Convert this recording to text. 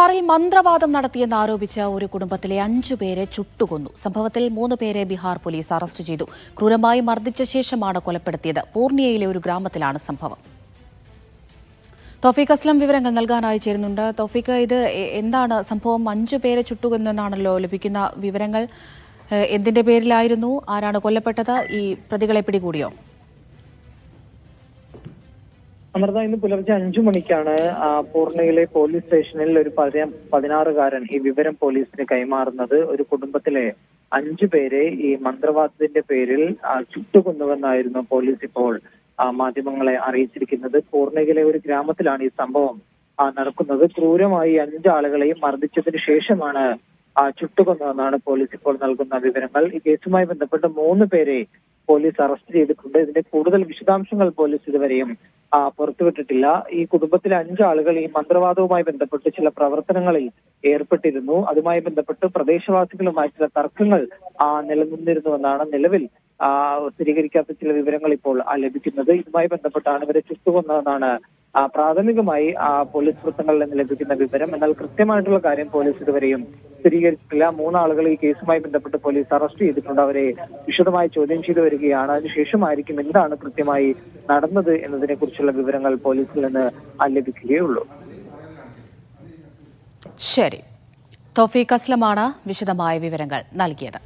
ബീഹാറിൽ മന്ത്രവാദം നടത്തിയെന്ന് ആരോപിച്ച ഒരു കുടുംബത്തിലെ അഞ്ചു പേരെ ചുട്ടുകൊന്നു. സംഭവത്തിൽ മൂന്ന് പേരെ ബീഹാർ പോലീസ് അറസ്റ്റ് ചെയ്തു. ക്രൂരമായി മർദ്ദിച്ച ശേഷമാണ് കൊലപ്പെടുത്തിയത്. പൂർണിയയിലെ ഒരു ഗ്രാമത്തിലാണ് സംഭവം. തോഫീഖ് അസ്ലം വിവരങ്ങൾ നൽകാനായി ചേരുന്നുണ്ട്. തോഫീഖ് ഇത് എന്താണ് സംഭവം? അഞ്ചു പേരെ ചുട്ടുകൊന്നെന്നാണല്ലോ ലഭിക്കുന്ന വിവരങ്ങൾ. എന്തിന്റെ പേരിലായിരുന്നു? ആരാണ് കൊല്ലപ്പെട്ടത്? ഈ പ്രതികളെ പിടികൂടിയോ? അമൃത ഇന്ന് പുലർച്ചെ അഞ്ചു മണിക്കാണ് ആ, പൂർണയിലെ പോലീസ് സ്റ്റേഷനിൽ ഒരു പതിന- പതിനാറുകാരൻ ഈ വിവരം പോലീസിന് കൈമാറുന്നത്. ഒരു കുടുംബത്തിലെ അഞ്ചു പേരെ ഈ മന്ത്രവാദത്തിന്റെ പേരിൽ ചുട്ടുകൊന്നുവെന്നായിരുന്നു പോലീസ് ഇപ്പോൾ മാധ്യമങ്ങളെ അറിയിച്ചിരിക്കുന്നത്. പൂർണയിലെ ഒരു ഗ്രാമത്തിലാണ് ഈ സംഭവം നടക്കുന്നത്. ക്രൂരമായി അഞ്ചാളുകളെയും മർദ്ദിച്ചതിന് ശേഷമാണ് ആ, ചുട്ടുകൊന്നതെന്നാണ് പോലീസ് ഇപ്പോൾ നൽകുന്ന വിവരങ്ങൾ. ഈ കേസുമായി ബന്ധപ്പെട്ട് മൂന്ന് പേരെ പോലീസ് അറസ്റ്റ് ചെയ്തിട്ടുണ്ട്. ഇതിന്റെ കൂടുതൽ വിശദാംശങ്ങൾ പോലീസ് ഇതുവരെയും പുറത്തുവിട്ടിട്ടില്ല. ഈ കുടുംബത്തിലെ അഞ്ചാളുകൾ ഈ മന്ത്രവാദവുമായി ബന്ധപ്പെട്ട് ചില പ്രവർത്തനങ്ങളിൽ ഏർപ്പെട്ടിരുന്നു. അതുമായി ബന്ധപ്പെട്ട് പ്രദേശവാസികളുമായി ചില തർക്കങ്ങൾ നിലനിന്നിരുന്നുവെന്നാണ് നിലവിൽ സ്ഥിരീകരിക്കാത്ത ചില വിവരങ്ങൾ ഇപ്പോൾ ലഭിക്കുന്നത്. ഇതുമായി ബന്ധപ്പെട്ടാണ് ഇവരെ ചുട്ടുകൊന്നതെന്നാണ് ആ, പ്രാഥമികമായി പോലീസ് വൃത്തങ്ങളിൽ നിന്ന് ലഭിക്കുന്ന വിവരം. എന്നാൽ കൃത്യമായിട്ടുള്ള കാര്യം പോലീസ് ഇതുവരെയും സ്ഥിരീകരിച്ചിട്ടില്ല. മൂന്നാളുകൾ ഈ കേസുമായി ബന്ധപ്പെട്ട് പോലീസ് അറസ്റ്റ് ചെയ്തിട്ടുണ്ട്. അവരെ വിശദമായി ചോദ്യം ചെയ്തു വരികയാണ്. അതിനുശേഷമായിരിക്കും എന്താണ് കൃത്യമായി നടന്നത് എന്നതിനെ കുറിച്ചുള്ള വിവരങ്ങൾ പോലീസിൽ നിന്ന് ലഭിക്കുകയുള്ളൂ ശരി. തോഫീഖ് അസ്ലമാണ് വിശദമായ വിവരങ്ങൾ നൽകിയത്.